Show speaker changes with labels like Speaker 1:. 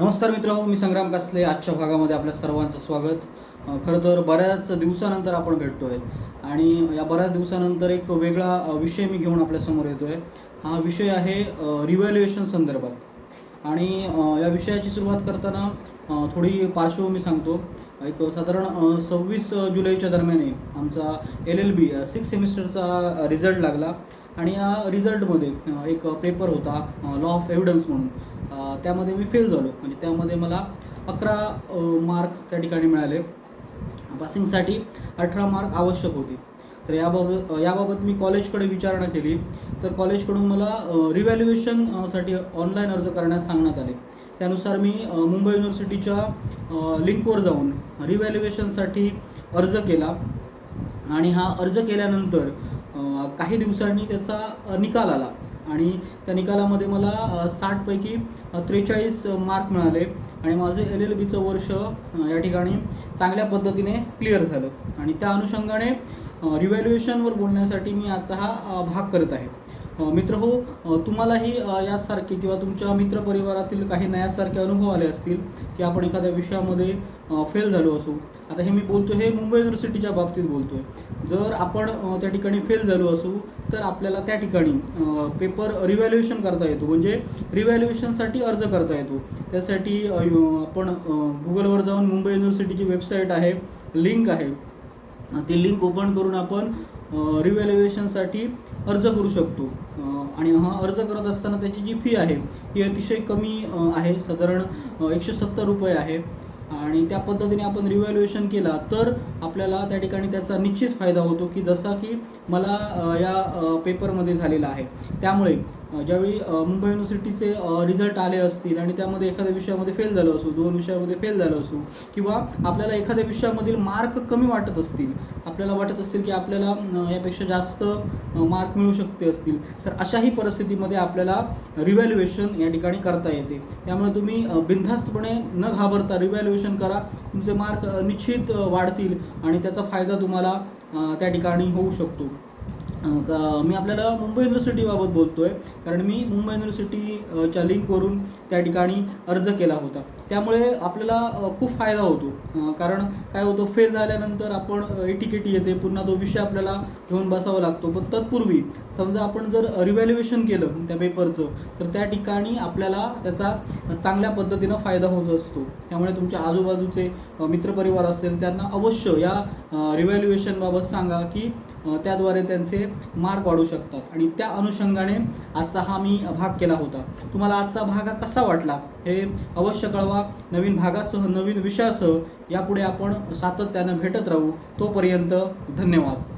Speaker 1: नमस्कार मित्र मी संग्राम कासले. आजच्या भागामध्ये आपल्या सर्वांचं स्वागत. खरं तर बऱ्याच दिवसानंतर आपण भेटतो आहे आणि या बऱ्याच दिवसानंतर एक वेगळा विषय मी घेऊन आपल्यासमोर येतो आहे हा विषय आहे रिव्हॅल्युएशन संदर्भात. आणि या विषयाची सुरुवात करताना थोडी पार्श्वभूमी सांगतो. एक साधारण सव्वीस जुलैच्या दरम्यान आमचा एल एल बी सिक्स सेमिस्टरचा रिझल्ट लागला. आणि या रिझल्टमध्ये एक पेपर होता लॉ ऑफ एव्हिडन्स म्हणून. त्यामध्ये मी फेल झालो. म्हणजे त्यामध्ये मला अकरा मार्क त्या ठिकाणी मिळाले. पासिंगसाठी अठरा मार्क आवश्यक होते. तर याबाबत याबाबत मी कॉलेजकडे विचारणा केली. तर कॉलेजकडून मला रिव्हॅल्युएशनसाठी ऑनलाईन अर्ज करण्यास सांगण्यात आले. त्यानुसार मी मुंबई युनिव्हर्सिटीच्या लिंकवर जाऊन रिव्हॅल्युएशनसाठी अर्ज केला. आणि हा अर्ज केल्यानंतर काही दिवसांनी त्याचा निकाल आला. आणि त्या निकालामध्ये मला साठपैकी त्रेचाळीस मार्क मिळाले आणि माझं एल एल बीचं वर्ष या ठिकाणी चांगल्या पद्धतीने क्लिअर झालं. आणि त्या अनुषंगाने रिव्हॅल्युएशनवर बोलण्यासाठी मी आजचा हा भाग करत आहे. मित्र हो तुम्हालाही यासारखे किंवा तुमच्या मित्रपरिवारातील काही नयासारखे अनुभव आले असतील की आपण एखाद्या विषयामध्ये फेल झालो असू. आता हे मी बोलतो हे मुंबई युनिव्हर्सिटीच्या बाबतीत बोलतो आहे जर आपण त्या ठिकाणी फेल झालो असू तर आपल्याला त्या ठिकाणी पेपर रिव्हॅल्युएशन करता येतो. म्हणजे रिव्हॅल्युएशनसाठी अर्ज करता येतो. त्यासाठी आपण गुगलवर जाऊन मुंबई युनिव्हर्सिटीची वेबसाईट आहे लिंक आहे. ती लिंक ओपन करून आपण रिव्हॅल्युएशनसाठी अर्ज करू शकतो. आणि हा अर्ज करत असताना त्याची जी फी आहे ही अतिशय कमी आहे. साधारण एकशे सत्तर रुपये आहे. आणि त्या पद्धतीने आपण रिव्हॅल्युएशन केला तर आपल्याला त्या ठिकाणी त्याचा निश्चित फायदा होतो की जसा की मला या पेपरमध्ये झालेला आहे. त्यामुळे ज्यावेळी मुंबई युनिव्हर्सिटीचे रिझल्ट आले असतील आणि त्यामध्ये एखाद्या विषयामध्ये फेल झालो असू दोन विषयामध्ये फेल झालो असू किंवा आपल्याला एखाद्या विषयामधील मार्क कमी वाटत असतील आपल्याला वाटत असतील की आपल्याला यापेक्षा जास्त मार्क मिळू शकते असतील तर अशाही परिस्थितीमध्ये आपल्याला रिव्हॅल्युएशन या ठिकाणी करता येते. त्यामुळे तुम्ही बिनधास्तपणे न घाबरता रिव्हॅल्युएशन करा तुमचे मार्क निश्चित वाढतील आणि त्याचा फायदा तुम्हाला त्या ठिकाणी होऊ शकतो. मी आपल्याला मुंबई युनिव्हर्सिटीबाबत बोलतो आहे कारण मी मुंबई युनिव्हर्सिटीच्या लिंकवरून त्या ठिकाणी अर्ज केला होता. त्यामुळे आपल्याला खूप फायदा होतो. कारण काय होतं फेल झाल्यानंतर आपण एटीकेटी येते. पुन्हा तो विषय आपल्याला घेऊन बसावा लागतो. पण तत्पूर्वी समजा आपण जर रिव्हॅल्युएशन केलं त्या पेपरचं तर त्या ठिकाणी आपल्याला त्याचा चांगल्या पद्धतीनं फायदा होत असतो. त्यामुळे तुमच्या आजूबाजूचे मित्रपरिवार असेल त्यांना अवश्य या रिव्हॅल्युएशनबाबत सांगा की त्याद्वारे त्यांचे मार्क वाढू शकतात. आणि त्या अनुषंगाने आजचा हा मी भाग केला होता. तुम्हाला आजचा भाग हा कसा वाटला? हे अवश्य कळवा. नवीन भागासह नवीन विषयासह यापुढे आपण सातत्यानं भेटत राहू. तोपर्यंत धन्यवाद.